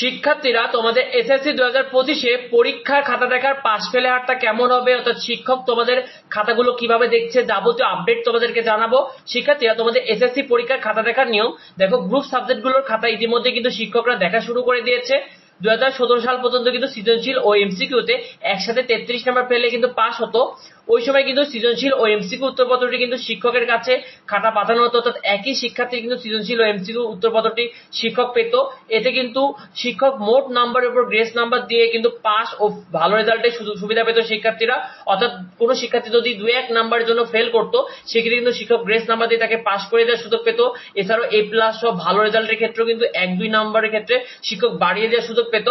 শিক্ষার্থীরা, তোমাদের এসএসসি দু হাজার পঁচিশে পরীক্ষার খাতা দেখার পাশ ফেলে হারটা কেমন হবে? অর্থাৎ শিক্ষক তোমাদের খাতাগুলো কীভাবে দেখছে? যাবতীয় আপডেট তোমাদেরকে জানাব। শিক্ষার্থীরা, তোমাদের এসএসসি পরীক্ষার খাতা দেখার নিয়ম, দেখো গ্রুপ সাবজেক্টগুলোর খাতা ইতিমধ্যে কিন্তু শিক্ষকরা দেখা শুরু করে দিয়েছে। দু হাজার সতেরো সাল পর্যন্ত কিন্তু সৃজনশীল ও এমসিকিউতে একসাথে তেত্রিশ নাম্বার পেলে কিন্তু পাস হতো। ওই সময় কিন্তু সৃজনশীল ও এমসিকিউ উত্তরপত্রটি কিন্তু শিক্ষকের কাছে খাতা পাঠানো হতো, অর্থাৎ একই শিক্ষার্থী কিন্তু সৃজনশীল ও এমসিকিউ উত্তরপত্রটি শিক্ষক পেত। এতে কিন্তু শিক্ষক মোট নাম্বারের উপর গ্রেস নাম্বার দিয়ে কিন্তু পাস ও ভালো রেজাল্টের সুবিধা পেত শিক্ষার্থীরা। অর্থাৎ কোনো শিক্ষার্থী যদি দু এক নাম্বারের জন্য ফেল করতো, সেক্ষেত্রে কিন্তু শিক্ষক গ্রেস নাম্বার দিয়ে তাকে পাস করে দেওয়ার সুযোগ পেত। এছাড়াও এ প্লাস সহ ভালো রেজাল্টের ক্ষেত্রেও কিন্তু এক দুই নাম্বারের ক্ষেত্রে শিক্ষক বাড়িয়ে দেওয়ার সুযোগ পেত।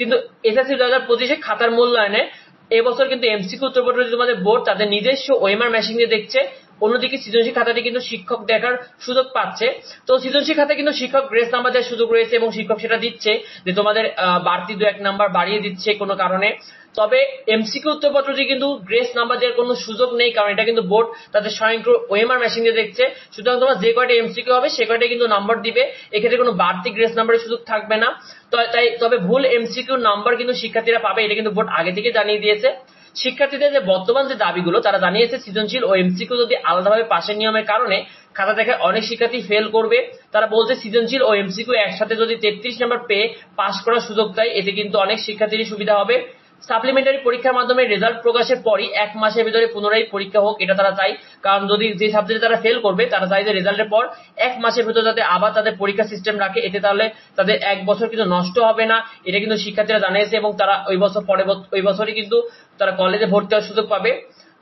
কিন্তু এসএসসি দু হাজার পঁচিশে খাতার মূল্যায়নে এবছর কিন্তু এমসিকিউ উত্তরপত্র তোমাদের বোর্ড তাদের নিজস্ব ওএমআর মেশিন দিয়ে দেখছে। অন্যদিকে সৃজনশীল খাতাটি কিন্তু শিক্ষক দেখার সুযোগ পাচ্ছে। তো সৃজনশীল খাতা কিন্তু শিক্ষক গ্রেস নাম্বার দেওয়ার সুযোগ রয়েছে এবং শিক্ষক সেটা দিচ্ছে যে তোমাদের বাড়তি দু এক নাম্বার বাড়িয়ে দিচ্ছে কোনো কারণে। তবে এমসিকিউ উত্তরপত্রটি কিন্তু গ্রেস নাম্বার দেওয়ার কোনো সুযোগ নেই, কারণ এটা কিন্তু বোর্ড তাদের স্বয়ংক্রিয় ওএমআর মেশিন দিয়ে দেখছে। সুতরাং তোমার যে কয়টা এমসিকিউ হবে সে কয়টা কিন্তু নাম্বার দিবে। এক্ষেত্রে কোনো বাড়তি গ্রেস নাম্বারের সুযোগ থাকবে না। তাই, তবে ভুল এমসিকিউ নাম্বার কিন্তু শিক্ষার্থীরা পাবে, এটা কিন্তু বোর্ড আগে থেকে জানিয়ে দিয়েছে। শিক্ষার্থীদের যে বর্তমান যে দাবিগুলো, তারা জানিয়েছে সৃজনশীল ও এমসিকিউ যদি আলাদাভাবে পাশের নিয়মের কারণে খাতা দেখে অনেক শিক্ষার্থী ফেল করবে, তারা বলছে সৃজনশীল ও এমসিকিউ একসাথে যদি তেত্রিশ নাম্বার পেয়ে পাশ করার সুযোগ দেয়, এতে কিন্তু অনেক শিক্ষার্থীরই সুবিধা হবে। সাপ্লিমেন্টারি পরীক্ষার মাধ্যমে রেজাল্ট প্রকাশের পরই এক মাসের ভিতরে পুনরায় পরীক্ষা হোক, এটা তারা চাই কারণ যদি যে সাবজেক্টে তারা ফেল করবে, তারা চাই যে রেজাল্টের পর এক মাসের ভিতরে যাতে আবার তাদের পরীক্ষা সিস্টেম রাখে, এতে তাহলে তাদের এক বছর কিন্তু নষ্ট হবে না। এটা কিন্তু শিক্ষার্থীরা জানিয়েছে এবং তারা ওই বছর পরে ওই বছরই কিন্তু তারা কলেজে ভর্তি হওয়ার সুযোগ পাবে।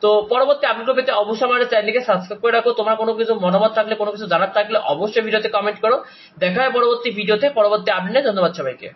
তো পরবর্তী আপডেট পেতে অবশ্যই আমাদের চ্যানেলকে সাবস্ক্রাইব করে রাখো। তোমার কোনো কিছু মতামত থাকলে, কোনো কিছু জানার থাকলে অবশ্যই ভিডিওতে কমেন্ট করো। দেখা হয় পরবর্তী ভিডিওতে পরবর্তী আপডেটে ধন্যবাদ সবাইকে।